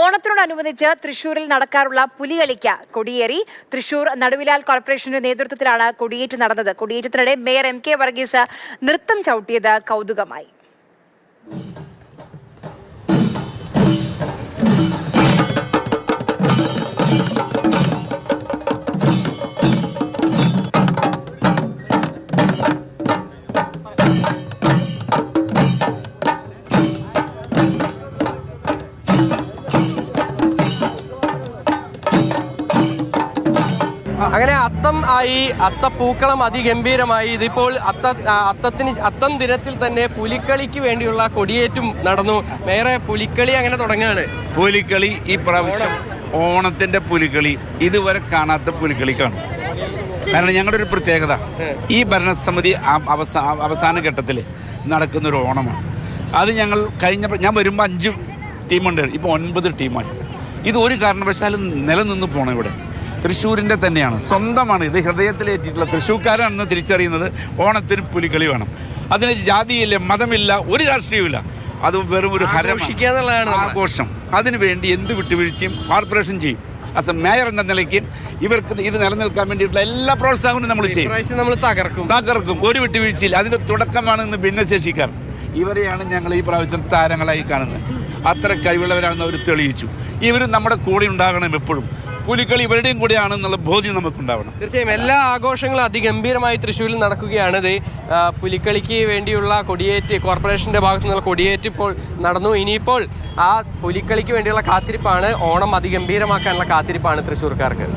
ഓണത്തിനോടനുബന്ധിച്ച് തൃശൂരിൽ നടക്കാറുള്ള പുലികളിക്ക് കൊടിയേറി. തൃശൂർ നടുവിലാൽ കോർപ്പറേഷന്റെ നേതൃത്വത്തിലാണ് കൊടിയേറ്റ് നടന്നത്. കൊടിയേറ്റത്തിനിടെ മേയർ എം കെ വർഗീസ് നൃത്തം ചവിട്ടിയത് കൗതുകമായി. അങ്ങനെ അത്തം ആയി അത്തപ്പൂക്കളം അതിഗംഭീരമായി. ഇതിപ്പോൾ അത്ത അത്തത്തിന് അത്തം ദിനത്തിൽ തന്നെ പുലിക്കളിക്ക് വേണ്ടിയുള്ള കൊടിയേറ്റും നടന്നു. വേറെ പുലിക്കളി അങ്ങനെ തുടങ്ങുകയാണ്. പുലിക്കളി ഈ പ്രാവശ്യം ഓണത്തിന്റെ പുലിക്കളി ഇതുവരെ കാണാത്ത പുലിക്കളി കാണും. കാരണം ഞങ്ങളുടെ ഒരു പ്രത്യേകത ഈ ഭരണസമിതി അവസാന ഘട്ടത്തിൽ നടക്കുന്ന ഒരു ഓണമാണ്. അത് ഞങ്ങൾ കഴിഞ്ഞ ഞാൻ വരുമ്പോൾ അഞ്ച് ടീമുണ്ട് ഇപ്പോൾ ഒൻപത് ടീമാണ് ഇത് ഒരു കാരണവശാലും നിലനിന്ന് പോകണം ഇവിടെ. തൃശ്ശൂരിന്റെ തന്നെയാണ്. സ്വന്തമാണ് ഇത്. ഹൃദയത്തിലേറ്റിട്ടുള്ള തൃശ്ശൂർക്കാരാണെന്ന് തിരിച്ചറിയുന്നത് ഓണത്തിന് പുലിക്കളി വേണം. അതിന് ജാതിയില്ല മതമില്ല ഒരു രാഷ്ട്രീയമില്ല അത് വെറും ഒരു ഹരമാണ്. ആഘോഷം. അതിനു വേണ്ടി എന്ത് വിട്ടുവീഴ്ചയും കോർപ്പറേഷൻ ചെയ്യും. ആസ് എ മേയർ എന്ന നിലയ്ക്ക് ഇവർക്ക് ഇത് നിലനിൽക്കാൻ വേണ്ടിയിട്ടുള്ള എല്ലാ പ്രോത്സാഹനവും നമ്മൾ ചെയ്യും. നമ്മൾ തകർക്കും. തകർക്കും. ഒരു വിട്ടുവീഴ്ചയില്ല. അതിന്റെ തുടക്കമാണ് ഇന്ന് ഭിന്നശേഷിക്കാർ. ഇവരെയാണ് ഞങ്ങൾ ഈ പ്രാവശ്യം താരങ്ങളായി കാണുന്നത്. അത്ര കഴിവുള്ളവരാണെന്ന് അവർ തെളിയിച്ചു. ഇവരും നമ്മുടെ കൂടെ ഉണ്ടാകണം എപ്പോഴും. പുലിക്കളി ഇവരുടെയും കൂടെയാണെന്നുള്ള ബോധ്യം നമുക്കുണ്ടാവണം. തീർച്ചയായും എല്ലാ ആഘോഷങ്ങളും അതിഗംഭീരമായി തൃശ്ശൂരിൽ നടക്കുകയാണ്. ഇത് പുലിക്കളിക്ക് വേണ്ടിയുള്ള കൊടിയേറ്റ് കോർപ്പറേഷന്റെ ഭാഗത്തു നിന്നുള്ള കൊടിയേറ്റ് ഇപ്പോൾ നടന്നു. ഇനിയിപ്പോൾ ആ പുലിക്കളിക്ക് വേണ്ടിയുള്ള കാത്തിരിപ്പാണ് ഓണം അതിഗംഭീരമാക്കാനുള്ള കാത്തിരിപ്പാണ് തൃശ്ശൂർക്കാർക്ക്.